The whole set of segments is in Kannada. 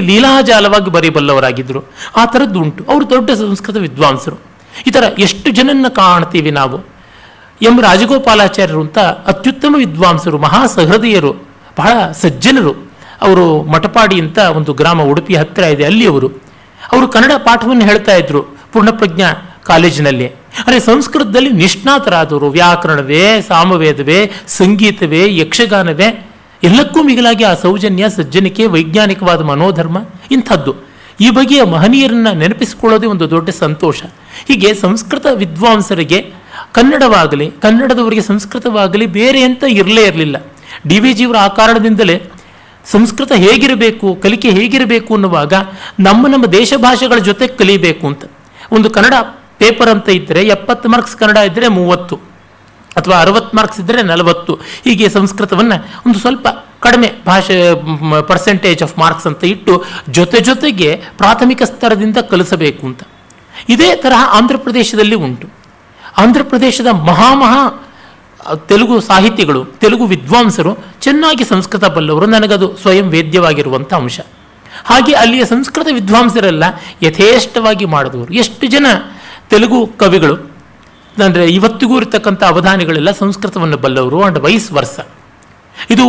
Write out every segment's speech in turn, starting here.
ಲೀಲಾಜಾಲವಾಗಿ ಬರೀಬಲ್ಲವರಾಗಿದ್ದರು ಆ ಥರದ್ದು ಉಂಟು. ಅವರು ದೊಡ್ಡ ಸಂಸ್ಕೃತ ವಿದ್ವಾಂಸರು. ಈ ಥರ ಎಷ್ಟು ಜನನ್ನ ಕಾಣ್ತೀವಿ ನಾವು? ಎಂ ರಾಜಗೋಪಾಲಾಚಾರ್ಯರು ಅಂತ ಅತ್ಯುತ್ತಮ ವಿದ್ವಾಂಸರು ಮಹಾ ಸಹೃದಯರು ಬಹಳ ಸಜ್ಜನರು. ಅವರು ಮಠಪಾಡಿ ಅಂತ ಒಂದು ಗ್ರಾಮ ಉಡುಪಿ ಹತ್ತಿರ ಇದೆ, ಅಲ್ಲಿ ಅವರು. ಅವರು ಕನ್ನಡ ಪಾಠವನ್ನು ಹೇಳ್ತಾ ಇದ್ರು, ಪೂರ್ಣಪ್ರಜ್ಞಾ ಕಾಲೇಜಿನಲ್ಲಿ. ಅಂದರೆ ಸಂಸ್ಕೃತದಲ್ಲಿ ನಿಷ್ಣಾತರಾದವರು, ವ್ಯಾಕರಣವೇ, ಸಾಮವೇದವೇ, ಸಂಗೀತವೇ, ಯಕ್ಷಗಾನವೇ ಎಲ್ಲಕ್ಕೂ ಮಿಗಿಲಾಗಿ ಆ ಸೌಜನ್ಯ, ಸಜ್ಜನಿಕೆ, ವೈಜ್ಞಾನಿಕವಾದ ಮನೋಧರ್ಮ ಇಂಥದ್ದು. ಈ ಬಗೆಯ ಮಹನೀಯರನ್ನು ನೆನಪಿಸಿಕೊಳ್ಳೋದೇ ಒಂದು ದೊಡ್ಡ ಸಂತೋಷ. ಹೀಗೆ ಸಂಸ್ಕೃತ ವಿದ್ವಾಂಸರಿಗೆ ಕನ್ನಡವಾಗಲಿ, ಕನ್ನಡದವರಿಗೆ ಸಂಸ್ಕೃತವಾಗಲಿ ಬೇರೆ ಅಂತ ಇರಲೇ ಇರಲಿಲ್ಲ. ಡಿ ವಿ ಜಿಯವರ ಆ ಕಾರಣದಿಂದಲೇ ಸಂಸ್ಕೃತ ಹೇಗಿರಬೇಕು, ಕಲಿಕೆ ಹೇಗಿರಬೇಕು ಅನ್ನುವಾಗ ನಮ್ಮ ನಮ್ಮ ದೇಶ ಭಾಷೆಗಳ ಜೊತೆ ಕಲಿಬೇಕು ಅಂತ. ಒಂದು ಕನ್ನಡ ಪೇಪರ್ ಅಂತ ಇದ್ದರೆ ಎಪ್ಪತ್ತು ಮಾರ್ಕ್ಸ್ ಕನ್ನಡ ಇದ್ದರೆ ಮೂವತ್ತು. ಅಥವಾ ಅರವತ್ತು ಮಾರ್ಕ್ಸ್ ಇದ್ದರೆ ನಲವತ್ತು. ಹೀಗೆ ಸಂಸ್ಕೃತವನ್ನು ಒಂದು ಸ್ವಲ್ಪ ಕಡಿಮೆ ಭಾಷೆ ಪರ್ಸೆಂಟೇಜ್ ಆಫ್ ಮಾರ್ಕ್ಸ್ ಅಂತ ಇಟ್ಟು ಜೊತೆ ಜೊತೆಗೆ ಪ್ರಾಥಮಿಕ ಸ್ತರದಿಂದ ಕಲಿಸಬೇಕು ಅಂತ. ಇದೇ ತರಹ ಆಂಧ್ರ ಪ್ರದೇಶದಲ್ಲಿ ಉಂಟು. ಆಂಧ್ರ ಪ್ರದೇಶದ ಮಹಾಮಹಾ ತೆಲುಗು ಸಾಹಿತಿಗಳು, ತೆಲುಗು ವಿದ್ವಾಂಸರು ಚೆನ್ನಾಗಿ ಸಂಸ್ಕೃತ ಬಲ್ಲವರು. ನನಗದು ಸ್ವಯಂ ವೇದ್ಯವಾಗಿರುವಂಥ ಅಂಶ. ಹಾಗೆ ಅಲ್ಲಿಯ ಸಂಸ್ಕೃತ ವಿದ್ವಾಂಸರೆಲ್ಲ ಯಥೇಷ್ಟವಾಗಿ ಮಾಡಿದವರು. ಎಷ್ಟು ಜನ ತೆಲುಗು ಕವಿಗಳು ಅಂದರೆ ಇವತ್ತಿಗೂ ಇರತಕ್ಕಂಥ ಅವಧಾನಿಗಳೆಲ್ಲ ಸಂಸ್ಕೃತವನ್ನು ಬಲ್ಲವರು ಅಂಡ್ ವೈಸ್ ವರ್ಷ ಇದು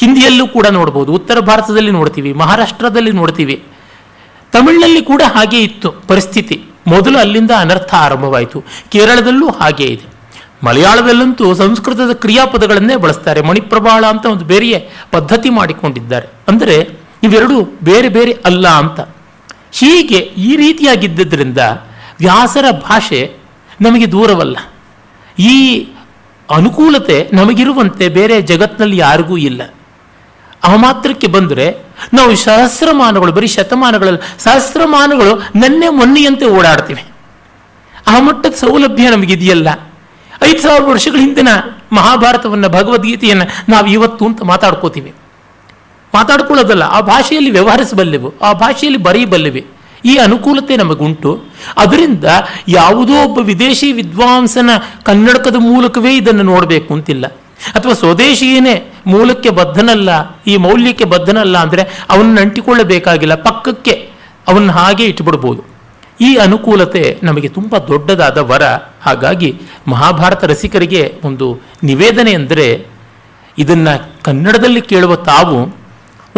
ಹಿಂದಿಯಲ್ಲೂ ಕೂಡ ನೋಡ್ಬೋದು, ಉತ್ತರ ಭಾರತದಲ್ಲಿ ನೋಡ್ತೀವಿ, ಮಹಾರಾಷ್ಟ್ರದಲ್ಲಿ ನೋಡ್ತೀವಿ. ತಮಿಳಿನಲ್ಲಿ ಕೂಡ ಹಾಗೆ ಇತ್ತು ಪರಿಸ್ಥಿತಿ. ಮೊದಲು ಅಲ್ಲಿಂದ ಅನರ್ಥ ಆರಂಭವಾಯಿತು, ಕೇರಳದಲ್ಲೂ ಹಾಗೆ ಇದೆ. ಮಲಯಾಳದಲ್ಲಂತೂ ಸಂಸ್ಕೃತದ ಕ್ರಿಯಾಪದಗಳನ್ನೇ ಬಳಸ್ತಾರೆ ಮಣಿಪ್ರಬಾಳ ಅಂತ ಒಂದು ಬೇರೆಯೇ ಪದ್ಧತಿ ಮಾಡಿಕೊಂಡಿದ್ದಾರೆ. ಅಂದರೆ ಇವೆರಡು ಬೇರೆ ಬೇರೆ ಅಲ್ಲ ಅಂತ. ಹೀಗೆ ಈ ರೀತಿಯಾಗಿದ್ದರಿಂದ ವ್ಯಾಸರ ಭಾಷೆ ನಮಗೆ ದೂರವಲ್ಲ. ಈ ಅನುಕೂಲತೆ ನಮಗಿರುವಂತೆ ಬೇರೆ ಜಗತ್ತಿನಲ್ಲಿ ಯಾರಿಗೂ ಇಲ್ಲ. ಆ ಮಾತ್ರಕ್ಕೆ ಬಂದರೆ ನಾವು ಸಹಸ್ರಮಾನಗಳು, ಬರೀ ಶತಮಾನಗಳಲ್ಲಿ ಸಹಸ್ರಮಾನಗಳು ನನ್ನೆ ಮೊನ್ನೆಯಂತೆ ಓಡಾಡ್ತೀವಿ. ಆ ಮಟ್ಟದ ಸೌಲಭ್ಯ ನಮಗಿದೆಯಲ್ಲ. ಐದು ಸಾವಿರ ವರ್ಷಗಳ ಹಿಂದಿನ ಮಹಾಭಾರತವನ್ನು, ಭಗವದ್ಗೀತೆಯನ್ನು ನಾವು ಇವತ್ತು ಅಂತ ಮಾತಾಡ್ಕೋತೀವಿ. ಮಾತಾಡ್ಕೊಳ್ಳೋದಲ್ಲ, ಆ ಭಾಷೆಯಲ್ಲಿ ವ್ಯವಹರಿಸಬಲ್ಲೆವು, ಆ ಭಾಷೆಯಲ್ಲಿ ಬರೆಯಬಲ್ಲೆವೆ. ಈ ಅನುಕೂಲತೆ ನಮಗುಂಟು. ಅದರಿಂದ ಯಾವುದೋ ಒಬ್ಬ ವಿದೇಶಿ ವಿದ್ವಾಂಸನ ಕನ್ನಡಕದ ಮೂಲಕವೇ ಇದನ್ನು ನೋಡಬೇಕು ಅಂತಿಲ್ಲ ಅಥವಾ ಸ್ವದೇಶಿಯೇ ಮೂಲಕ್ಕೆ ಬದ್ಧನಲ್ಲ, ಈ ಮೌಲ್ಯಕ್ಕೆ ಬದ್ಧನಲ್ಲ ಅಂದರೆ ಅವನ್ನ ಅಂಟಿಕೊಳ್ಳಬೇಕಾಗಿಲ್ಲ, ಪಕ್ಕಕ್ಕೆ ಅವನ್ನ ಹಾಗೆ ಇಟ್ಬಿಡ್ಬೋದು. ಈ ಅನುಕೂಲತೆ ನಮಗೆ ತುಂಬ ದೊಡ್ಡದಾದ ವರ. ಹಾಗಾಗಿ ಮಹಾಭಾರತ ರಸಿಕರಿಗೆ ಒಂದು ನಿವೇದನೆ ಅಂದರೆ ಇದನ್ನು ಕನ್ನಡದಲ್ಲಿ ಕೇಳುವ ತಾವು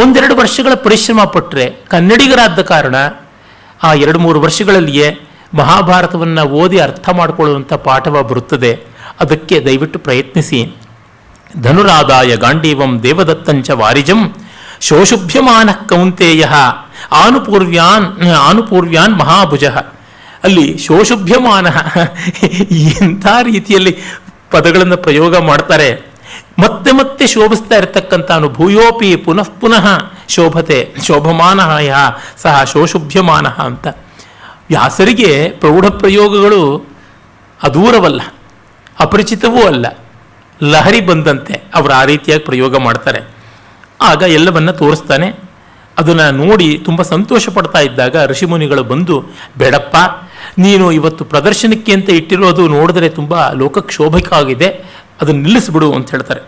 ಒಂದೆರಡು ವರ್ಷಗಳ ಪರಿಶ್ರಮ ಪಟ್ಟರೆ ಕನ್ನಡಿಗರಾದ ಕಾರಣ ಆ ಎರಡು ಮೂರು ವರ್ಷಗಳಲ್ಲಿಯೇ ಮಹಾಭಾರತವನ್ನು ಓದಿ ಅರ್ಥ ಮಾಡಿಕೊಳ್ಳುವಂಥ ಪಾಠವ ಬರುತ್ತದೆ. ಅದಕ್ಕೆ ದಯವಿಟ್ಟು ಪ್ರಯತ್ನಿಸಿ. ಧನುರಾದಾಯ ಗಾಂಡೀವಂ ದೇವದತ್ತಂಚ ವಾರಿಜಂ ಶೋಷುಭ್ಯಮಾನ ಕೌಂತೆಯ ಆನುಪೂರ್ವ್ಯಾನ್ ಆನುಪೂರ್ವ್ಯಾನ್ ಮಹಾಭುಜ. ಅಲ್ಲಿ ಶೋಷುಭ್ಯಮಾನ ಎಂಥ ರೀತಿಯಲ್ಲಿ ಪದಗಳನ್ನು ಪ್ರಯೋಗ ಮಾಡ್ತಾರೆ. ಮತ್ತೆ ಮತ್ತೆ ಶೋಭಿಸ್ತಾ ಇರತಕ್ಕಂಥ ಭೂಯೋಪಿ ಪುನಃ ಪುನಃ ಶೋಭತೆ, ಶೋಭಮಾನ ಯಾ, ಸಹ ಶೋಶುಭ್ಯಮಾನ ಅಂತ. ವ್ಯಾಸರಿಗೆ ಪ್ರೌಢ ಪ್ರಯೋಗಗಳು ಅದೂರವಲ್ಲ ಅಪರಿಚಿತವೂ ಅಲ್ಲ. ಲಹರಿ ಬಂದಂತೆ ಅವರು ಆ ರೀತಿಯಾಗಿ ಪ್ರಯೋಗ ಮಾಡ್ತಾರೆ. ಆಗ ಎಲ್ಲವನ್ನ ತೋರಿಸ್ತಾನೆ. ಅದನ್ನು ನೋಡಿ ತುಂಬ ಸಂತೋಷ ಪಡ್ತಾ ಇದ್ದಾಗ ಋಷಿಮುನಿಗಳು ಬಂದು, ಬೇಡಪ್ಪ, ನೀನು ಇವತ್ತು ಪ್ರದರ್ಶನಕ್ಕೆ ಅಂತ ಇಟ್ಟಿರೋದು ನೋಡಿದ್ರೆ ತುಂಬ ಲೋಕಕ್ಷೋಭಕ ಅದನ್ನು ನಿಲ್ಲಿಸ್ಬಿಡು ಅಂತ ಹೇಳ್ತಾರೆ.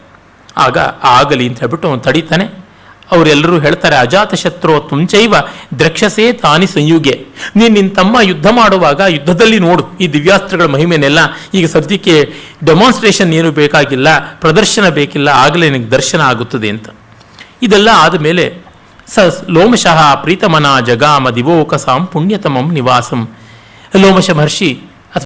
ಆಗ ಆಗಲಿ ಅಂತ ಹೇಳ್ಬಿಟ್ಟು ಅವನು ತಡೀತಾನೆ. ಅವರೆಲ್ಲರೂ ಹೇಳ್ತಾರೆ, ಅಜಾತ ಶತ್ರು ತುಂಚೈವ ದ್ರಕ್ಷಸೇ ತಾನಿ ಸಂಯುಗೆ. ನೀನು ನಿನ್ನ ತಮ್ಮ ಯುದ್ಧ ಮಾಡುವಾಗ ಯುದ್ಧದಲ್ಲಿ ನೋಡು, ಈ ದಿವ್ಯಾಸ್ತ್ರಗಳ ಮಹಿಮೆನೆಲ್ಲ. ಈಗ ಸದ್ಯಕ್ಕೆ ಡೆಮಾನ್ಸ್ಟ್ರೇಷನ್ ಏನು ಬೇಕಾಗಿಲ್ಲ, ಪ್ರದರ್ಶನ ಬೇಕಿಲ್ಲ, ಆಗಲೇ ನಿನಗೆ ದರ್ಶನ ಆಗುತ್ತದೆ ಅಂತ. ಇದೆಲ್ಲ ಆದಮೇಲೆ ಸ ಲೋಮಶಃ ಪ್ರೀತಮನ ಜಗಾಮ ದಿವೋಕಸಾಂ ಪುಣ್ಯತಮಂ ನಿವಾಸಂ. ಲೋಮಶ ಮಹರ್ಷಿ